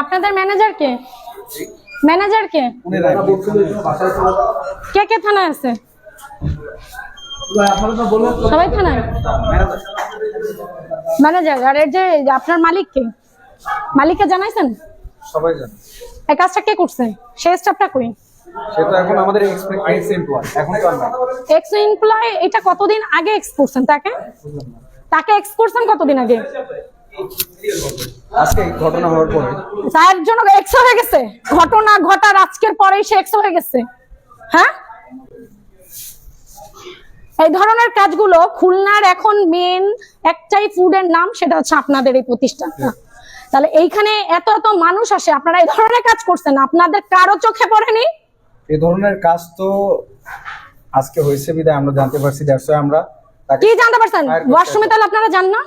আপনাদের ম্যানেজার কে? ম্যানেজার কে? কে কে থানায় আছে? সবাই থানায়? ম্যানেজার আর এর যে আপনার মালিক কে? মালিককে জানাইছেন? সবাই জানে। এই কাজটা কে করছে? সেই স্টাফটা কই? সেটা এখন আমাদের এক্স এমপ্লয় এখন তো আর না এক্স এমপ্লয় এটা কতদিন আগে এক্স করছেন তাকে? তাকে এক্স করছেন কতদিন আগে? আজকে ঘটনা হওয়ার পরে? তার জন্য এক্স হয়ে গেছে। ঘটনা ঘটার আজকের পরেই সে এক্স হয়ে গেছে। হ্যাঁ? এই ধরনের কাজগুলো খুলনার এখন মেন একটাই ফুডের নাম সেটা হচ্ছে আপনাদের এই প্রতিষ্ঠানটা তাহলে এইখানে এত এত মানুষ আসে আপনারা এই ধরনের কাজ করছেন আপনাদের কারও চোখে পড়েনি? এই ধরনের কাজ তো আজকে হয়েছে বিদায় আমরা জানতে পারছি দ্যাটস আমরা কি জানতে পারছেন? ওয়াশরুমে তাহলে আপনারা যান না?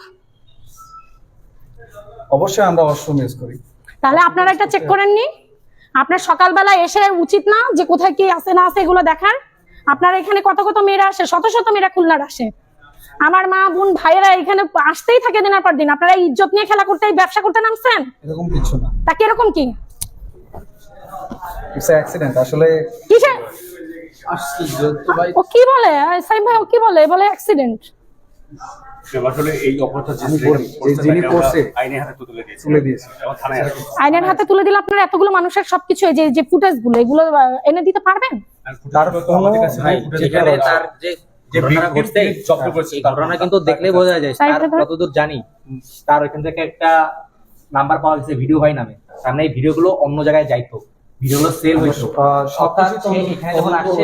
অবশ্যই আমরা ওয়াশরুম ইউজ করি। তাহলে আপনারা এটা চেক করেননি? আপনার সকালবেলা এসে উচিত না যে কোথায় কি আছে না আছে এগুলো দেখার? আপনার এখানে কত কত মেয়েরা আসে? শত শত মেয়েরা খুলনার আসে। আমার মা বোন ভাইয়েরা এখানে আসতেই থাকে দিনের পর দিন। আপনারা এই ইজ্জত নিয়ে খেলা করতে এই ব্যবসা করতে নামছেন? এরকম কিছু না। তা কীরকম কি? ইটস অ্যাক্সিডেন্ট আসলে কিসে? ও কি বলে? সাইম ভাই ও কি বলে? বলে অ্যাক্সিডেন্ট আইনের হাতে তুলে দিয়েছি। তুলে দিয়েছি। এবং থানায় আছে। আইনের হাতে তুলে দিলে আপনারা এতগুলো মানুষের সবকিছু এই যে যে ফুটেজগুলো এগুলো এনে দিতে পারবেন? তার যে যে ঘটনা কিন্তু বোঝা যায় Side তার কতদূর জানি তার ওইখান থেকে একটা নাম্বার পাওয়া গেছে ভিডিও ভাই নামে। সামনে এই ভিডিওগুলো অন্য জায়গায় যাইতো। ভিডিওগুলো সেল অর্থাৎ সে এখানে যখন আসছে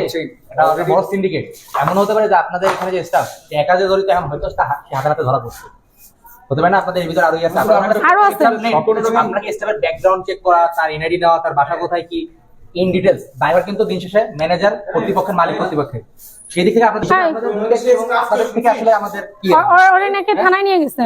এটা বড় সিন্ডিকেট এমন হতে পারে যে আপনাদের এখানে যে স্টাফ একা যে জড়িত এখন হয়তো হাতে হাতে ধরা পড়ছে। হতে পারে না? আপনাদের এর ভিতরে আরও আছে? আরও আছে। আপনাকে স্টাফের ব্যাকগ্রাউন্ড চেক করা তার এনআইডি নেওয়া তার বাসা কোথায় কি ইন ডিটেলস ড্রাইভার কিন্তু দিন শেষে ম্যানেজার কর্তৃপক্ষের মালিক কর্তৃপক্ষের। সেই দিক থেকে আপনাদের থেকে আসলে আমাদের কি নাকি থানায় নিয়ে গেছে।